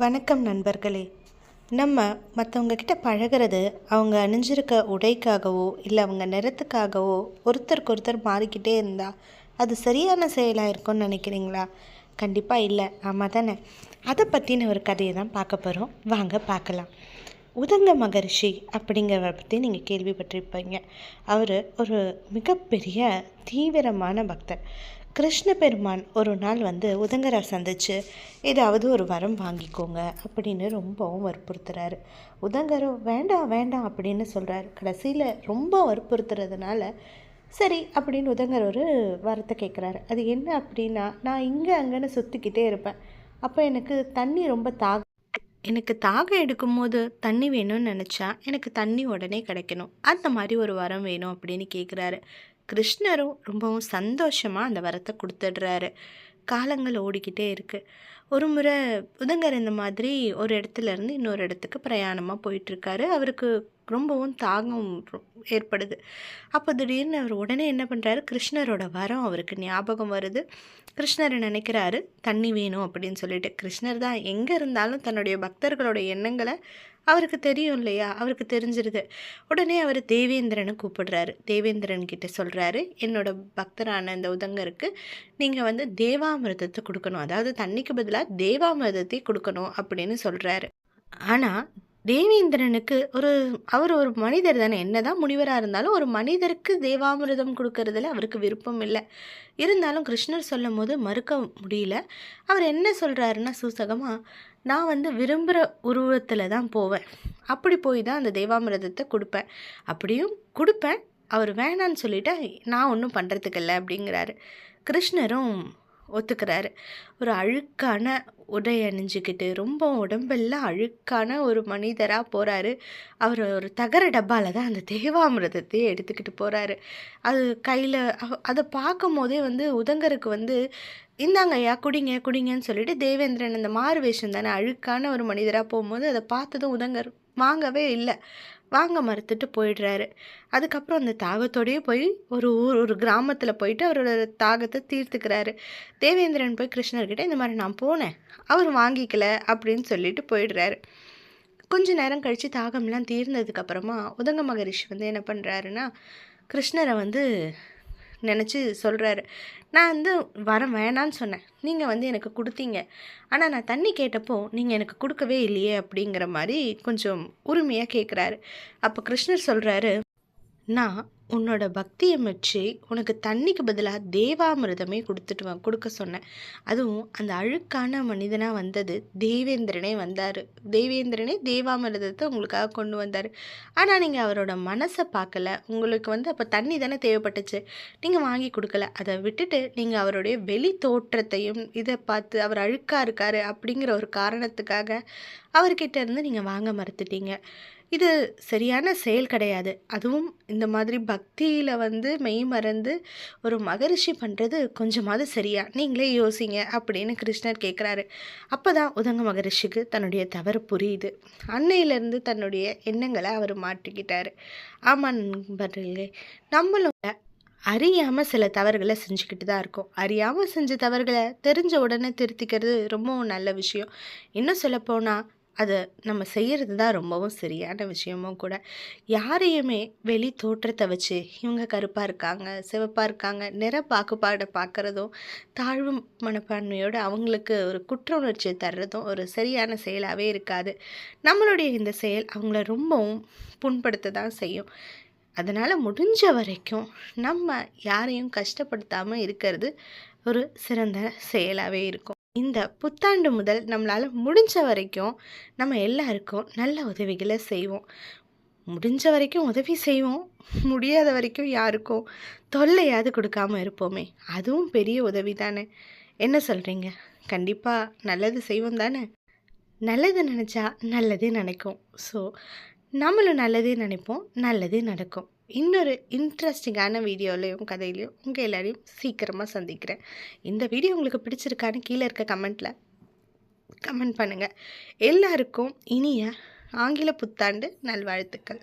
வணக்கம் நண்பர்களே. நம்ம மற்றவங்க கிட்ட பழகிறது அவங்க அணிஞ்சிருக்க உடைக்காகவோ இல்லை அவங்க நிறத்துக்காகவோ ஒருத்தருக்கு ஒருத்தர் மாறிக்கிட்டே இருந்தால் அது சரியான செயலாக இருக்கும்னு நினைக்கிறீங்களா? கண்டிப்பாக இல்லை. ஆமாம் தானே அதை பற்றின ஒரு கதையை தான் பார்க்க போகிறோம் வாங்க பார்க்கலாம். உதங்க மகரிஷி அப்படிங்கிறவரை பற்றி நீங்கள் கேள்விப்பட்டிருப்பீங்க. அவர் ஒரு மிகப்பெரிய தீவிரமான பக்தர். கிருஷ்ண பெருமான் ஒரு நாள் வந்து உதங்கரை சந்திச்சு ஏதாவது ஒரு வரம் வாங்கிக்கோங்க அப்படின்னு ரொம்பவும் வற்புறுத்துறாரு. உதங்கரோ வேண்டாம் வேண்டாம் அப்படின்னு சொல்கிறார் கடைசியில் ரொம்ப வற்புறுத்துறதுனால சரி அப்படின்னு உதங்கர் ஒரு வரத்தை கேட்குறாரு அது என்ன அப்படின்னா நான் இங்கே அங்கேன்னு சுற்றிக்கிட்டே இருப்பேன். அப்போ எனக்கு தண்ணி ரொம்ப தாக எனக்கு தாகம் எடுக்கும்போது தண்ணி வேணும்னு நினச்சா எனக்கு தண்ணி உடனே கிடைக்கணும். அந்த மாதிரி ஒரு வரம் வேணும் அப்படின்னு கேட்குறாரு கிருஷ்ணரும் ரொம்பவும் சந்தோஷமாக அந்த வரத்தை கொடுத்துடுறாரு. காலங்கள் ஓடிக்கிட்டே இருக்குது ஒரு முறை உதங்கர் இந்த மாதிரி ஒரு இடத்துல இருந்து இன்னொரு இடத்துக்கு பிரயாணமாக போயிட்டுருக்காரு. அவருக்கு ரொம்பவும் தாகம் ரொ- ஏற்படுது. அப்போ திடீர்னு அவர் உடனே என்ன பண்ணுறாரு கிருஷ்ணரோட வரம் அவருக்கு ஞாபகம் வருது. கிருஷ்ணர் நினைக்கிறாரு தண்ணி வேணும் அப்படின்னு சொல்லிட்டு. கிருஷ்ணர் தான் எங்கே இருந்தாலும் தன்னுடைய பக்தர்களோட எண்ணங்களை அவருக்கு தெரியும் இல்லையா? அவருக்கு தெரிஞ்சிருது. உடனே அவர் தேவேந்திரனை கூப்பிடுறாரு. தேவேந்திரன் கிட்ட சொல்கிறாரு என்னோட பக்தரான இந்த உதங்கருக்கு நீங்கள் வந்து தேவாமிர்தத்தை கொடுக்கணும். அதாவது தண்ணிக்கு பதிலாக தேவாமிர்தத்தை கொடுக்கணும் அப்படின்னு சொல்கிறாரு ஆனால் தேவேந்திரனுக்கு ஒரு அவர் ஒரு மனிதர் தானே. என்னதான் முனிவராக இருந்தாலும் ஒரு மனிதருக்கு தேவாமிரதம் கொடுக்கறதுல அவருக்கு விருப்பம் இல்லை. இருந்தாலும் கிருஷ்ணர் சொல்லும் போது மறுக்க முடியல. அவர் என்ன சொல்கிறாருன்னா சூசகமாக நான் வந்து விரும்புகிற உருவத்தில் தான் போவேன். அப்படி போய் தான் அந்த தேவாமிரதத்தை கொடுப்பேன். அப்படியும் கொடுப்பேன். அவர் வேணான்னு சொல்லிட்டு நான் ஒன்றும் பண்ணுறதுக்கு இல்லை. அப்படிங்கிறாரு. கிருஷ்ணரும் ஒத்துக்கிறாரு. ஒரு அழுக்கான உடை அணிஞ்சிக்கிட்டு ரொம்ப உடம்பெல்லாம் அழுக்கான ஒரு மனிதராக போகிறாரு அவர் ஒரு தகர டப்பாவில் தான் அந்த தேவாமிரதத்தையே எடுத்துக்கிட்டு போகிறாரு அது கையில் அதை பார்க்கும் போதே வந்து உதங்கருக்கு வந்து இந்தாங்க ஐயா குடிங்க குடிங்கன்னு சொல்லிட்டு தேவேந்திரன் அந்த மாறு வேஷம் தானே அழுக்கான ஒரு மனிதராக போகும்போது அதை பார்த்ததும் உதங்கர் வாங்கவே இல்லை. வாங்க மறுத்துட்டு போயிடுறாரு. அதுக்கப்புறம் அந்த தாகத்தோடயே போய் ஒரு ஊர் ஒரு கிராமத்தில் போயிட்டு அவரோட தாகத்தை தீர்த்துக்கிறாரு. தேவேந்திரன் போய் கிருஷ்ணர்கிட்ட இந்த மாதிரி நான் போனேன். அவர் வாங்கிக்கல அப்படின்னு சொல்லிட்டு போயிடுறாரு. கொஞ்ச நேரம் கழித்து தாகம்லாம் தீர்ந்ததுக்கப்புறமா உதங்க மகரிஷி வந்து என்ன பண்ணுறாருன்னா கிருஷ்ணரை வந்து நினச்சி சொல்கிறாரு நான் வந்து வரம் வேணான்னு சொன்னேன். நீங்கள் வந்து எனக்கு கொடுத்தீங்க. ஆனால் நான் தண்ணி கேட்டப்போ நீங்கள் எனக்கு கொடுக்கவே இல்லையே அப்படிங்கிற மாதிரி கொஞ்சம் உரிமையாக கேட்குறாரு அப்போ கிருஷ்ணர் சொல்கிறாரு நான் உன்னோட பக்தியை மெச்சி உனக்கு தண்ணிக்கு பதிலாக தேவாமிரதமே கொடுத்துட்டு வா கொடுக்க சொன்னேன். அதுவும் அந்த அழுக்கான மனிதனாக வந்தது தேவேந்திரனே வந்தார். தேவேந்திரனே தேவாமிரதத்தை உங்களுக்காக கொண்டு வந்தார். ஆனால் நீங்கள் அவரோட மனசை பார்க்கல. உங்களுக்கு வந்து அப்போ தண்ணி தானே தேவைப்பட்டுச்சு. நீங்கள் வாங்கி கொடுக்கல. அதை விட்டுட்டு நீங்கள் அவருடைய வெளி தோற்றத்தையும் இதை பார்த்து அவர் அழுக்காக இருக்காரு அப்படிங்கிற ஒரு காரணத்துக்காக அவர்கிட்ட இருந்து நீங்கள் வாங்க மறுத்துட்டீங்க. இது சரியான செயல் கிடையாது. அதுவும் இந்த மாதிரி பக்தியில் வந்து மெய் மறந்து ஒரு மகரிஷி பண்ணுறது கொஞ்சமாவது சரியா? நீங்களே யோசிங்க அப்படின்னு கிருஷ்ணர் கேட்குறாரு அப்போ தான் உதங்க மகரிஷிக்கு தன்னுடைய தவறு புரியுது. அன்னையிலேருந்து தன்னுடைய எண்ணங்களை அவர் மாற்றிக்கிட்டார். ஆமாம் நண்பர்களே நம்மளும் அறியாமல் சில தவறுகளை செஞ்சுக்கிட்டு தான் இருக்கோம். அறியாமல் செஞ்ச தவறுகளை தெரிஞ்ச உடனே திருத்திக்கிறது ரொம்பவும் நல்ல விஷயம். இன்னும் சொல்லப்போனால் அதை நம்ம செய்கிறது தான் ரொம்பவும் சரியான விஷயமும் கூட. யாரையுமே வெளி தோற்றத்தை வச்சு இவங்க கருப்பாக இருக்காங்க சிவப்பாக இருக்காங்க நிற பாகுபாடை பார்க்குறதும் தாழ்வு மனப்பான்மையோடு அவங்களுக்கு ஒரு குற்ற உணர்ச்சியை தர்றதும் ஒரு சரியான செயலாகவே இருக்காது. நம்மளுடைய இந்த செயல் அவங்கள ரொம்பவும் புண்படுத்த தான் செய்யும். அதனால் முடிஞ்ச வரைக்கும் நம்ம யாரையும் கஷ்டப்படுத்தாமல் இருக்கிறது ஒரு சிறந்த செயலாகவே இருக்கும். இந்த புத்தாண்டு முதல் நம்மளால் முடிஞ்ச வரைக்கும் நம்ம எல்லாருக்கும் நல்ல உதவிகளை செய்வோம். முடிஞ்ச வரைக்கும் உதவி செய்வோம். முடியாத வரைக்கும் யாருக்கும் தொல்லையாவது கொடுக்காம இருப்போமே. அதுவும் பெரிய உதவி தானே. என்ன சொல்கிறீங்க கண்டிப்பாக நல்லது செய்வோம் தானே? நல்லது நினச்சா நல்லதே நினைக்கும். ஸோ நம்மளும் நல்லதே நினைப்போம். நல்லதே நடக்கும். இன்னொரு இன்ட்ரெஸ்டிங்கான வீடியோலையும் கதையிலையும் உங்கள் எல்லாரையும் சீக்கிரமாக சந்திக்கிறேன். இந்த வீடியோ உங்களுக்கு பிடிச்சிருக்கான்னு கீழே இருக்க கமெண்ட்டில் கமெண்ட் பண்ணுங்கள் எல்லாருக்கும் இனிய ஆங்கில புத்தாண்டு நல்வாழ்த்துக்கள்.